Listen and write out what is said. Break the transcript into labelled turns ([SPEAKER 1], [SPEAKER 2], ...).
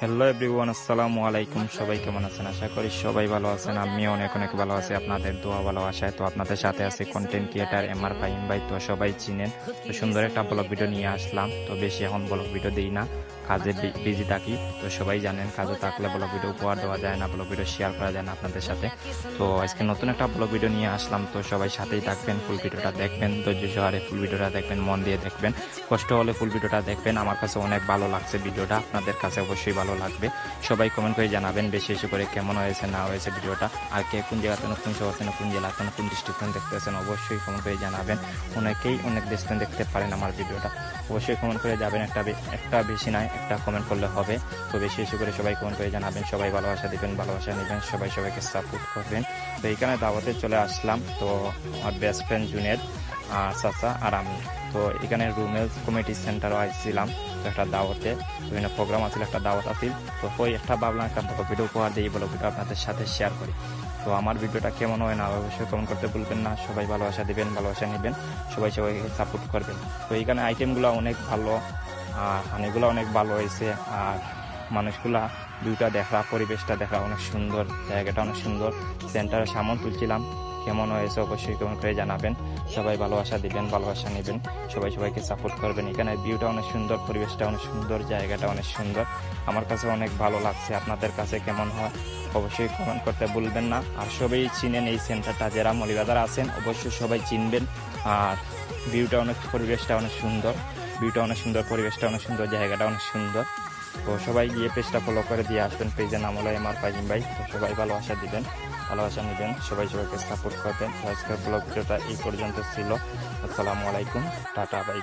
[SPEAKER 1] Hello everyone আসসালামু আলাইকুম সবাই কেমন আছেন? আশা করি সবাই ভালো আছেন আমি অনেক অনেক ভালো আছি, আপনাদের দোয়া ভালো আশায়। তো আপনাদের সাথে আছে content creator M R Faim ভাই, তো সবাই চিনেন। তো সুন্দর একটা ব্লগ ভিডিও নিয়ে আসলাম, তো বেশি এখন ব্লগ ভিডিও দিই না, কাজে বিজি থাকি, তো সবাই জানেন কাজে থাকলে ব্লগ ভিডিও উপহার দেওয়া যায় না ব্লগ ভিডিও শেয়ার করা যায় না আপনাদের সাথে। তো আজকে নতুন একটা ব্লগ ভিডিও নিয়ে আসলাম, তো সবাই সাথেই থাকবেন ফুল ভিডিওটা দেখবেন, ধৈর্য সহারে ফুল ভিডিওটা দেখবেন, মন দিয়ে দেখবেন। কষ্ট হলে ফুল ভিডিওটা দেখবেন, আমার কাছে অনেক ভালো লাগছে ভিডিওটা আপনাদের কাছে অবশ্যই ভালো লাগবে। সবাই কমেন্ট করে জানাবেন বেশি বেশি করে কেমন হয়েছে, না হয়েছে ভিডিওটা। আর কে কোন জায়গাতে কোন শহরতে নতুন জেলাতে কোন ডিস্ট্রিক্টে দেখতেছেন, অবশ্যই কমেন্ট করে জানাবেন। অনেকেই অনেক দেশতে দেখতে পারেন আমার ভিডিওটা। অবশ্যই কমেন্ট করে যাবেন, একটা একটা বেশি নয়, একটা কমেন্ট করলে হবে। তো বেশি বেশি করে সবাই কমেন্ট করে জানাবেন, সবাই ভালোবাসা দিবেন, ভালোবাসা নেবেন, সবাই সবাইকে সাপোর্ট করবেন। তো এইখানে দাওয়াতে চলে আসলাম। তো আমার বেস্ট ফ্রেন্ড জুনের চাচা আর আমি। তো এখানে রুমেল কমিটি সেন্টারও আসছিলাম তো একটা দাওয়াতে, বিভিন্ন প্রোগ্রাম আছিল, একটা দাওয়াত আছিল। তো ওই একটা ভাবলাম একটা ভিডিও উপহার দিই বলে ভিডিও আপনাদের সাথে শেয়ার করি। তো আমার ভিডিওটা কেমন হয় না অবশ্যই কমেন্ট করতে ভুলবেন না, সবাই ভালোবাসা দিবেন, ভালোবাসা নেবেন, সবাই সবাইকে সাপোর্ট করবেন। তো এইখানে আইটেমগুলো অনেক ভালো, আর হানিগুলো অনেক ভালো হয়েছে, আর মানুষগুলা দুইটা দেখা, পরিবেশটা দেখা অনেক সুন্দর, জায়গাটা অনেক সুন্দর। সেন্টারে সামন তুলছিলাম কেমন হয়েছে অবশ্যই কমেন্ট করে জানাবেন। সবাই ভালোবাসা দিবেন, ভালোবাসা নেবেন। সবাই সবাইকে সাপোর্ট করবেন। এখানে ভিউটা অনেক সুন্দর, পরিবেশটা অনেক সুন্দর, জায়গাটা অনেক সুন্দর। আমার কাছে অনেক ভালো লাগছে। আপনাদের কাছে কেমন হয় অবশ্যই কমেন্ট করতে ভুলবেন না। আর সবাই চিনেন এই সেন্টারটা যারা মলিবাজার আছেন, অবশ্যই সবাই চিনবেন। আর ভিউটা অনেক, পরিবেশটা অনেক সুন্দর। ভিউটা অনেক সুন্দর, পরিবেশটা অনেক সুন্দর, জায়গাটা অনেক সুন্দর। তো সবাই গিয়ে পেজটা ফলো করে দিয়ে আসবেন, পেজের নাম হলো এম আর ভাই। তো সবাই ভালোবাসা দিবেন, ভালোবাসা নেবেন, সবাই সবাইকে সাপোর্ট করবেন। আজকের ব্লগ ভিডিওটা এই পর্যন্ত ছিল। আসসালামু আলাইকুম, টাটা বাই।